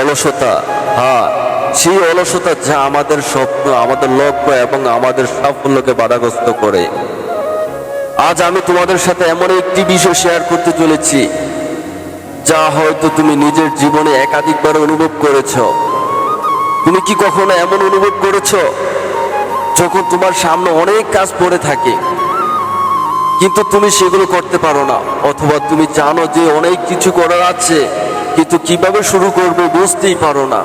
অলসতা হ্যাঁ সেই অলসতা যা আমাদের স্বপ্ন, আমাদের লক্ষ্য এবং আমাদের সাফল্যকে বাধাগ্রস্ত করে। আজ আমি তোমাদের সাথে এমন একটি বিষয় শেয়ার করতে চলেছি, যা হয়তো তুমি নিজের জীবনে একাধিকবার অনুভব করেছ। তুমি কি কখনো এমন অনুভব করেছ, যখন তোমার সামনে অনেক কাজ পড়ে থাকে, কিন্তু তুমি সেগুলো করতে পারো না, অথবা তুমি জানো যে অনেক কিছু করার আছে কিন্তু কীভাবে শুরু করবে বুঝতেই পারো না।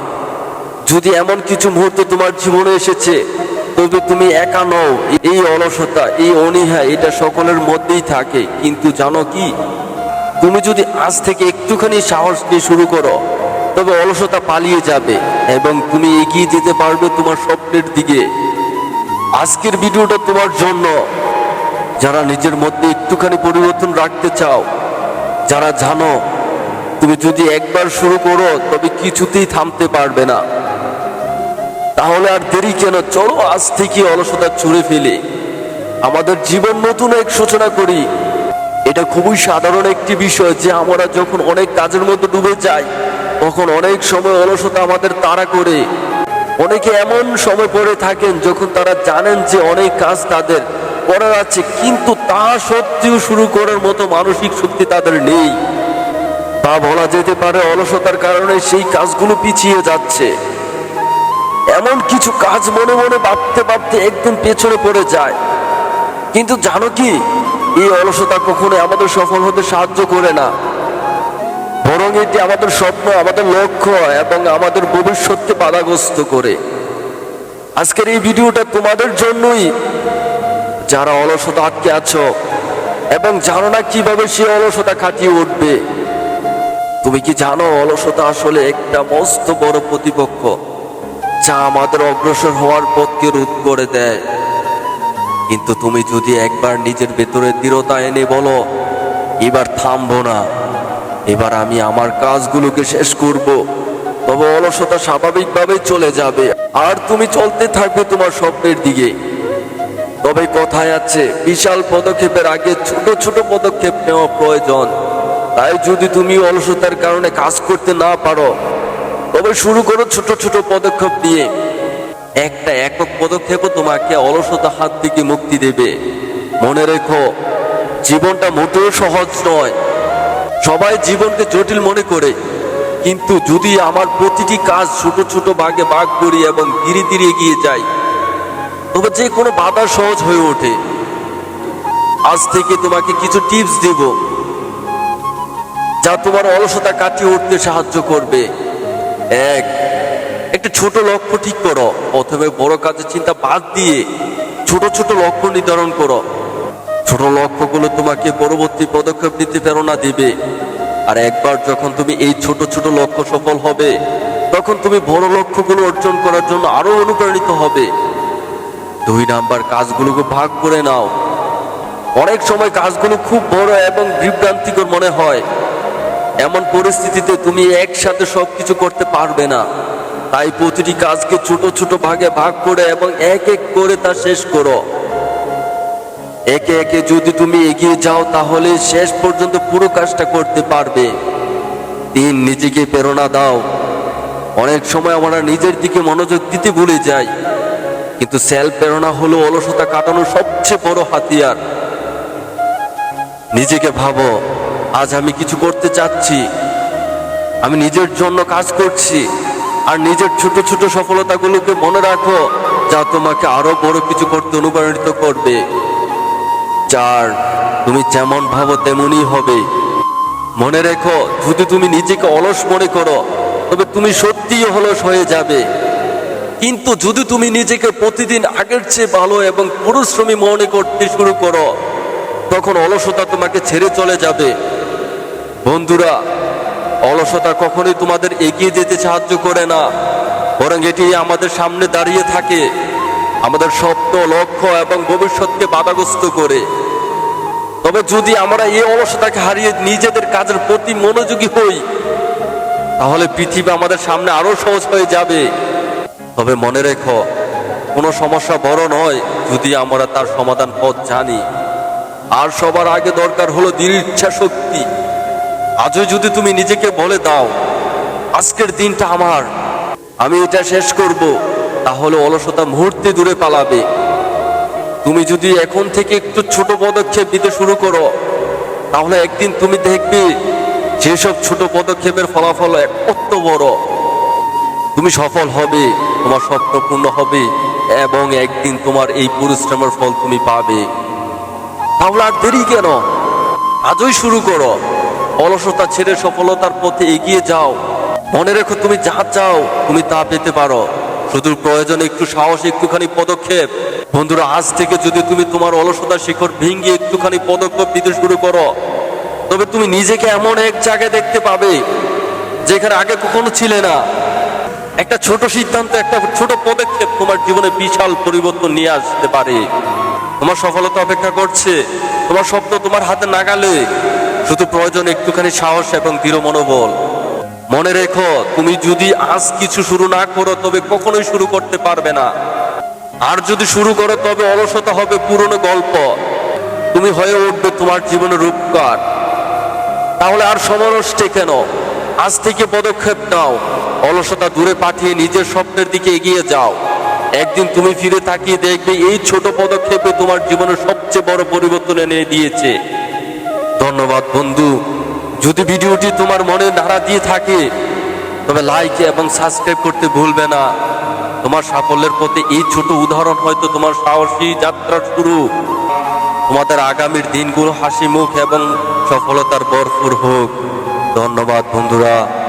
যদি এমন কিছু মুহূর্ত তোমার জীবনে এসেছে, তবে তুমি একা নও। এই অলসতা, এই অনীহা, এটা সকলের মধ্যেই থাকে। কিন্তু জানো কি? তুমি যদি আজ থেকে একটুখানি সাহস দিয়ে শুরু করো, তবে অলসতা পালিয়ে যাবে এবং তুমি এগিয়ে যেতে পারবে তোমার স্বপ্নের দিকে। আজকের ভিডিওটা তোমার জন্য। যারা নিজের মধ্যে একটুখানি পরিবর্তন রাখতে চাও, যারা জানো তুমি যদি একবার শুরু করো, তবে কিছুতেই থামতে পারবে না। তাহলে আর দেরি কেন? চলো আজ থেকে অলসতা ছুঁড়ে ফেলে। আমাদের জীবন নতুন এক সূচনা করি। এটা খুবই সাধারণ একটি বিষয় যে আমরা যখন অনেক কাজের মধ্যে ডুবে যাই, তখন অনেক সময় অলসতা আমাদের তাড়া করে। অনেকে এমন সময় পড়ে থাকেন যখন তারা জানেন যে অনেক কাজ তাদের করার আছে, কিন্তু তা সত্ত্বেও শুরু করার মতো মানসিক শক্তি তাদের নেই। তা বলা যেতে পারে অলসতার কারণে সেই কাজগুলো পিছিয়ে যাচ্ছে। এমন কিছু কাজ মনে মনে ভাবতে ভাবতে একদম পেছনে পড়ে যায়। কিন্তু জানো কি? এই অলসতা কখনো আমাদের সফল হতে সাহায্য করে না। বরং এটি আমাদের স্বপ্ন, আমাদের লক্ষ্য এবং আমাদের ভবিষ্যৎকে বাধাগ্রস্ত করে। আজকের এই ভিডিওটা তোমাদের জন্যই। যারা অলসতা আটকে আছো এবং জানো না কীভাবে সে অলসতা কাটিয়ে উঠবে। তুমি কি জানো, অলসতা আসলে একটা মস্ত বড় প্রতিপক্ষ, যা আমাদের অগ্রসর হওয়ার পথকে রোধ করে দেয়। কিন্তু তুমি যদি একবার নিজের ভেতরে দৃঢ়তা এনে বলো, এবার থামবো না, এবার আমি আমার কাজগুলোকে শেষ করব, তবে অলসতা স্বাভাবিকভাবেই চলে যাবে, আর তুমি চলতে থাকবে তোমার স্বপ্নের দিকে। তবে কথায় আছে, বিশাল পদক্ষেপের আগে ছোট ছোট পদক্ষেপ নেওয়া প্রয়োজন। তাই যদি তুমি অলসতার কারণে কাজ করতে না পারো, তবে শুরু করো ছোট ছোট পদক্ষেপ নিয়ে। একটা একক পদক্ষেপও তোমাকে অলসতা হাত থেকে মুক্তি দেবে। মনে রেখো, জীবনটা মোটেও সহজ নয়। সবাই জীবনকে জটিল মনে করে, কিন্তু যদি আমার প্রতিটি কাজ ছোট ছোট ভাগে ভাগ করি এবং ধীরে ধীরে এগিয়ে যাই, তবে যে কোনো বাধা সহজ হয়ে ওঠে। আজ থেকে তোমাকে কিছু টিপস দেব। যা তোমার অলসতা কাটিয়ে উঠতে সাহায্য করবে। এক, একটা ছোট লক্ষ্য ঠিক করো। প্রথমে বড় কাজের চিন্তা বাদ দিয়ে ছোট ছোট লক্ষ্য নির্ধারণ করো। ছোট লক্ষ্যগুলো তোমাকে পরবর্তী পদক্ষেপ নিতে প্রেরণা দিবে। আর একবার যখন তুমি এই ছোট ছোট লক্ষ্য সফল হবে, তখন তুমি বড় লক্ষ্যগুলো অর্জন করার জন্য আরও অনুপ্রাণিত হবে। দুই নাম্বার, কাজগুলোকে ভাগ করে নাও। অনেক সময় কাজগুলো খুব বড় এবং বিভ্রান্তিকর মনে হয়। এমন পরিস্থিতিতে তুমি একসাথে সবকিছু করতে পারবে না। তাই প্রতিটি কাজকে ছোট ছোট ভাগে ভাগ করে এবং এক এক করে তা শেষ করো। একে একে যদি তুমি এগিয়ে যাও, তাহলে শেষ পর্যন্ত পুরো কাজটা করতে পারবে। তিন, নিজেকে প্রেরণা দাও। অনেক সময় আমরা নিজের দিকে মনোযোগ দিতে ভুলে যাই, কিন্তু সেলফ প্রেরণা হলো অলসতা কাটানোর সবচেয়ে বড় হাতিয়ার। নিজেকে ভাবো আজ আমি কিছু করতে চাচ্ছি। আমি নিজের জন্য কাজ করছি। আর নিজের ছোট ছোট সফলতাগুলোকে মনে রাখো, যা তোমাকে আরও বড় কিছু করতে অনুপ্রাণিত করবে। চার তুমি যেমন ভাবো তেমনই হবে। মনে রেখো, যদি তুমি নিজেকে অলস মনে করো, তবে তুমি সত্যিই অলস হয়ে যাবে। কিন্তু যদি তুমি নিজেকে প্রতিদিন আগের চেয়ে ভালো এবং পরিশ্রমী মনে করতে শুরু করো, তখন অলসতা তোমাকে ছেড়ে চলে যাবে। বন্ধুরা, অলসতা কখনোই তোমাদের এগিয়ে যেতে সাহায্য করে না। বরং এটি আমাদের সামনে দাঁড়িয়ে থাকে, আমাদের স্বপ্ন, লক্ষ্য এবং ভবিষ্যৎকে বাধাগ্রস্ত করে। তবে যদি আমরা এই অলসতাকে হারিয়ে নিজেদের কাজের প্রতি মনোযোগী হই, তাহলে পৃথিবী আমাদের সামনে আরও সহজ হয়ে যাবে। তবে মনে রেখো, কোনো সমস্যা বড় নয় যদি আমরা তার সমাধান পথ জানি। আর সবার আগে দরকার হলো দৃঢ় ইচ্ছা শক্তি। আজও যদি তুমি নিজেকে বলে দাও, আজকের দিনটা আমার, আমি এটা শেষ করব, তাহলে অলসতা মুহূর্তে দূরে পালাবে। তুমি যদি এখন থেকে একটু ছোট পদক্ষেপ দিতে শুরু করো, তাহলে একদিন তুমি দেখবে যেসব ছোট পদক্ষেপের ফলাফল কত বড়। তুমি সফল হবে, তোমার স্বপ্ন পূর্ণ হবে, এবং একদিন তোমার এই পরিশ্রমের ফল তুমি পাবে। তাহলে আর দেরি কেন? আজই শুরু করো। অলসতা ছেড়ে সফলতার পথে এগিয়ে যাও। মনে রেখো, তুমি যা চাও, তুমি তা পেতে পারো। শুধু প্রয়োজন একটু সাহস, একটুখানি পদক্ষেপ। বন্ধুরা, আজ থেকে যদি তুমি তোমার অলসতা শিখর ভেঙে একটুখানি পদক্ষেপ দিতে শুরু করো, তবে তুমি নিজেকে এমন এক জায়গায় দেখতে পাবে, যেখানে আগে কখনো ছিলে না। একটা ছোট সিদ্ধান্ত, একটা ছোট পদক্ষেপ তোমার জীবনে বিশাল পরিবর্তন নিয়ে আসতে পারে। তোমার সফলতা অপেক্ষা করছে, তোমার স্বপ্ন তোমার হাতে নাগালে। শুধু প্রয়োজন একটুখানি সাহস এবং দৃঢ় মনোবল। মনে রেখো, তুমি যদি আজ কিছু শুরু না করো, তবে কখনোই শুরু করতে পারবে না। আর যদি শুরু করো, তবে অলসতা হবে পুরনো গল্প। তুমি হয়ে উঠবে তোমার জীবনের রূপকার। তাহলে আর সময় নষ্টে কেন? আজ থেকে পদক্ষেপ নাও। অলসতা দূরে পাঠিয়ে নিজের স্বপ্নের দিকে এগিয়ে যাও। একদিন তুমি ফিরে তাকিয়ে দেখবে, এই ছোট পদক্ষেপে তোমার জীবনের সবচেয়ে বড় পরিবর্তন এনে দিয়েছে। ধন্যবাদ বন্ধু। যদি ভিডিওটি তোমার মনে ধারা দিয়ে থাকে, তবে লাইক এবং সাবস্ক্রাইব করতে ভুলবে না। তোমার সাফল্যের পথে এই ছোট উদাহরণ হয়তো তোমার সাহসী যাত্রা শুরু। তোমাদের আগামীর দিনগুলো হাসি মুখ এবং সফলতার ভরপুর হোক। ধন্যবাদ বন্ধুরা।